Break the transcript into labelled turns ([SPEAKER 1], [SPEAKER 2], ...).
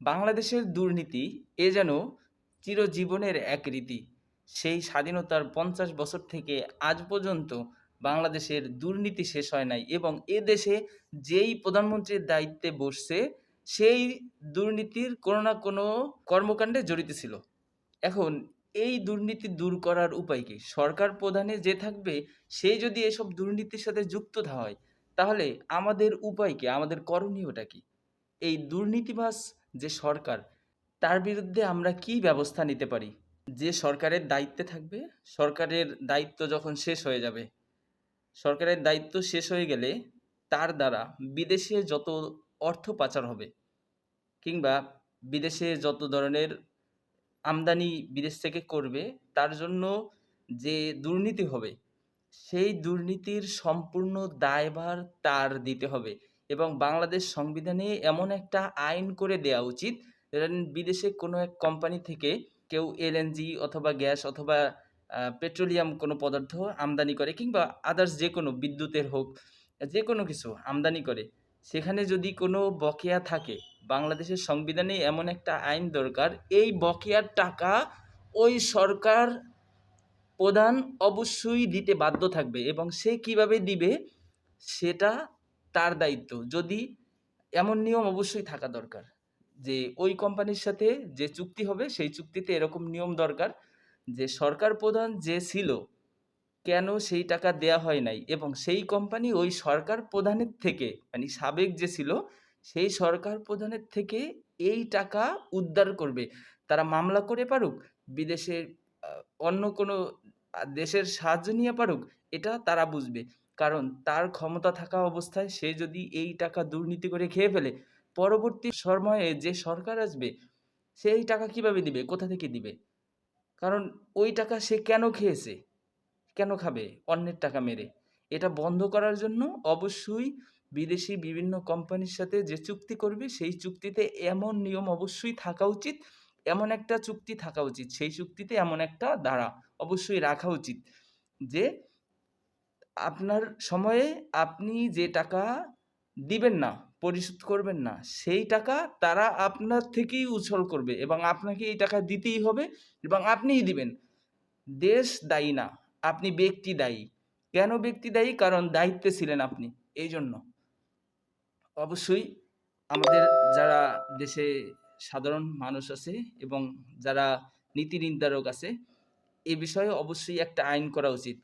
[SPEAKER 1] বাংলাদেশের দুর্নীতি এ যেন চিরজীবনের এক রীতি। সেই স্বাধীনতার পঞ্চাশ বছর থেকে আজ পর্যন্ত বাংলাদেশের দুর্নীতি শেষ হয় নাই এবং এ দেশে যেই প্রধানমন্ত্রীর দায়িত্বে বসছে, সেই দুর্নীতির কোনো না কোনো কর্মকাণ্ডে জড়িত ছিল। এখন এই দুর্নীতি দূর করার উপায় কি? সরকার প্রধানে যে থাকবে, সে যদি এসব দুর্নীতির সাথে যুক্ত হয়, তাহলে আমাদের উপায় কি? আমাদের করণীয়টা কি? এই দুর্নীতিবাজ যে সরকার, তার বিরুদ্ধে আমরা কি ব্যবস্থা নিতে পারি? যে সরকারের দায়িত্বে থাকবে, সরকারের দায়িত্ব যখন শেষ হয়ে যাবে, সরকারের দায়িত্ব শেষ হয়ে গেলে তার দ্বারা বিদেশে যত অর্থ পাচার হবে কিংবা বিদেশে যত ধরনের আমদানি বিদেশ থেকে করবে, তার জন্য যে দুর্নীতি হবে, সেই দুর্নীতির সম্পূর্ণ দায়ভার তার দিতে হবে। এবং বাংলাদেশ সংবিধানে এমন একটা আইন করে দেওয়া উচিত বিদেশে কোনো এক কোম্পানি থেকে কেউ এলএনজি অথবা গ্যাস অথবা পেট্রোলিয়াম কোনো পদার্থ আমদানি করে কিংবা আদার্স যে কোনো বিদ্যুতের হোক, যে কোনো কিছু আমদানি করে, সেখানে যদি কোনো বকেয়া থাকে, বাংলাদেশের সংবিধানে এমন একটা আইন দরকার, এই বকেয়ার টাকা ওই সরকার প্রধান অবশ্যই দিতে বাধ্য থাকবে এবং সে কীভাবে দিবে, সেটা তার দায়িত্ব। যদি এমন নিয়ম অবশ্যই থাকা দরকার যে ওই কোম্পানির সাথে যে চুক্তি হবে সেই চুক্তিতে এরকম নিয়ম দরকার যে সরকার প্রধান যে ছিল কেন সেই টাকা দেয়া হয় নাই এবং সেই কোম্পানি ওই সরকার প্রধানের থেকে মানে সাবেক যে ছিল সেই সরকার প্রধানের থেকে এই টাকা উদ্ধার করবে। তারা মামলা করে পারুক বিদেশে আহ, অন্য কোনো দেশের সাহায্য নিয়ে পারুক এটা তারা বুঝবে। কারণ তার ক্ষমতা থাকা অবস্থায় সে যদি এই টাকা দুর্নীতি করে খেয়ে ফেলে, পরবর্তী সময়ে যে সরকার আসবে সেই টাকা কীভাবে দিবে? কোথা থেকে দিবে? কারণ ওই টাকা সে কেন খেয়েছে? কেন খাবে অন্যের টাকা মেরে? এটা বন্ধ করার জন্য অবশ্যই বিদেশি বিভিন্ন কোম্পানির সাথে যে চুক্তি করবে, সেই চুক্তিতে এমন নিয়ম অবশ্যই থাকা উচিত, এমন একটা চুক্তি থাকা উচিত, সেই চুক্তিতে এমন একটা ধারা অবশ্যই রাখা উচিত যে আপনার সময়ে আপনি যে টাকা দিবেন না, পরিশোধ করবেন না, সেই টাকা তারা আপনার থেকেই উছল করবে এবং আপনাকে এই টাকা দিতেই হবে এবং আপনিই দিবেন। দেশ দায়ী না, আপনি ব্যক্তি দায়ী। কেন ব্যক্তি দায়ী? কারণ দায়িত্বে ছিলেন আপনি, এই জন্য। অবশ্যই আমাদের যারা দেশে সাধারণ মানুষ আছে এবং যারা নীতি নির্ধারক আছে, এ বিষয়ে অবশ্যই একটা আইন করা উচিত।